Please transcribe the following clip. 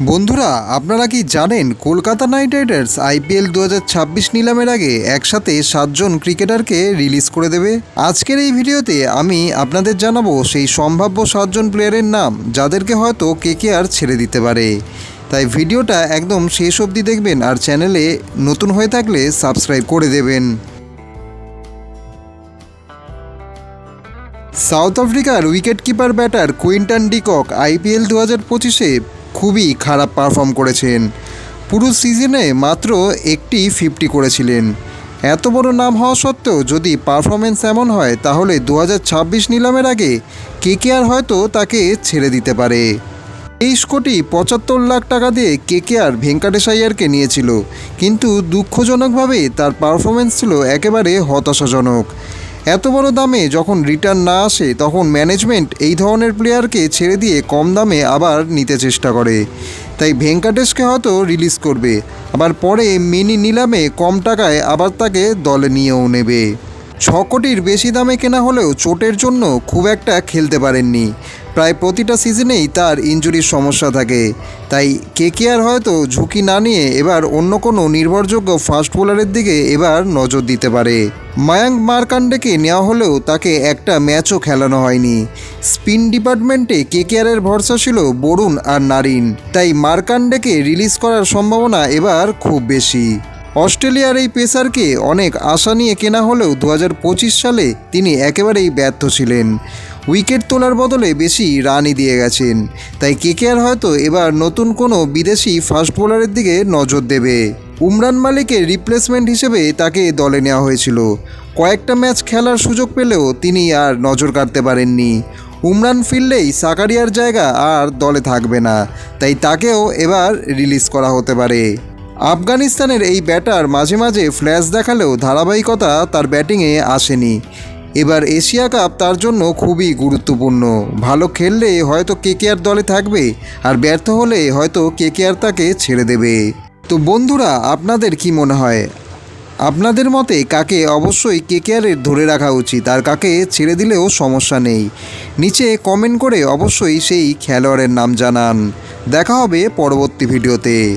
বন্ধুরা, আপনারা কি জানেন কলকাতা নাইট রাইডার্স আইপিএল দু হাজার ছাব্বিশ নিলামের আগে একসাথে সাতজন ক্রিকেটারকে রিলিজ করে দেবে? আজকের এই ভিডিওতে আমি আপনাদের জানাব সেই সম্ভাব্য সাতজন প্লেয়ারের নাম, যাদেরকে হয়তো কে কে আর ছেড়ে দিতে পারে। তাই ভিডিওটা একদম শেষ অবধি দেখবেন আর চ্যানেলে নতুন হয়ে থাকলে সাবস্ক্রাইব করে দেবেন। সাউথ আফ্রিকার wicket keeper batter Quinton de Kock IPL দু হাজার পঁচিশে খুবই খারাপ পারফর্ম করেছেন। পুরো সিজনে মাত্র একটি ফিফটি করেছিলেন। এত বড় নাম হওয়া সত্ত্বেও যদি পারফরমেন্স এমন হয়, তাহলে দু হাজার ছাব্বিশ নিলামের আগে কেকেআর হয়তো তাকে ছেড়ে দিতে পারে। তেইশ কোটি পঁচাত্তর লাখ টাকা দিয়ে কেকেআর ভেঙ্কাটেশ আইয়ারকে নিয়েছিল। কিন্তু দুঃখজনকভাবে তার পারফরমেন্স ছিল একেবারে হতাশাজনক। এত বড় দামে যখন রিটার্ন না আসে, তখন ম্যানেজমেন্ট এই ধরনের প্লেয়ারকে ছেড়ে দিয়ে কম দামে আবার নিতে চেষ্টা করে। তাই ভেঙ্কাটেশকে হয়তো রিলিজ করবে। আবার পরে মিনি নিলামে কম টাকায় আবার তাকে দলে নিয়েও নেবে। ছ কোটির বেশি দামে কেনা হলেও চোটের জন্য খুব একটা খেলতে পারেননি। প্রায় প্রতিটা সিজনেই তার ইঞ্জুরির সমস্যা থাকে। তাই কেকেআর হয়তো ঝুঁকি না নিয়ে এবার অন্য কোনো নির্ভরযোগ্য ফাস্ট বোলারের দিকে এবার নজর দিতে পারে। মায়াঙ্ক মার্কান্ডেকে নেওয়া হলেও তাকে একটা ম্যাচও খেলানো হয়নি। স্পিন ডিপার্টমেন্টে কেকেআরের ভরসা ছিল বরুণ আর নারিন। তাই মার্কান্ডেকে রিলিজ করার সম্ভাবনা এবার খুব বেশি। অস্ট্রেলিয়ার এই পেসারকে অনেক আশা নিয়ে কেনা হলেও দু হাজার পঁচিশ সালে তিনি একেবারেই ব্যর্থ ছিলেন। উইকেট তোলার বদলে বেশি রানই দিয়ে গেছেন। তাই কেকেআর হয়তো এবার নতুন কোনো বিদেশি ফাস্ট বোলারের দিকে নজর দেবে। উমরান মালিকের রিপ্লেসমেন্ট হিসেবে তাকে দলে নেওয়া হয়েছিল। কয়েকটা ম্যাচ খেলার সুযোগ পেলেও তিনি আর নজর কাটতে পারেননি। উমরান ফিরলেই সাকারিয়ার জায়গা আর দলে থাকবে না, তাই তাকেও এবার রিলিজ করা হতে পারে। আফগানিস্তানের এই ব্যাটার মাঝে মাঝে ফ্ল্যাশ দেখালেও ধারাবাহিকতা তার ব্যাটিংয়ে আসেনি। এবার এশিয়া কাপ তার জন্য খুবই গুরুত্বপূর্ণ। ভালো খেললে হয়তো কেকেআর দলে থাকবে আর ব্যর্থ হলে হয়তো কেকেআর তাকে ছেড়ে দেবে। তো বন্ধুরা, আপনাদের কি মনে হয়? আপনাদের মতে কাকে অবশ্যই কেকেআরের ধরে রাখা উচিত আর কাকে ছেড়ে দিলেও সমস্যা নেই? নিচে কমেন্ট করে অবশ্যই সেই খেলোয়াড়ের নাম জানান। দেখা হবে পরবর্তী ভিডিওতে।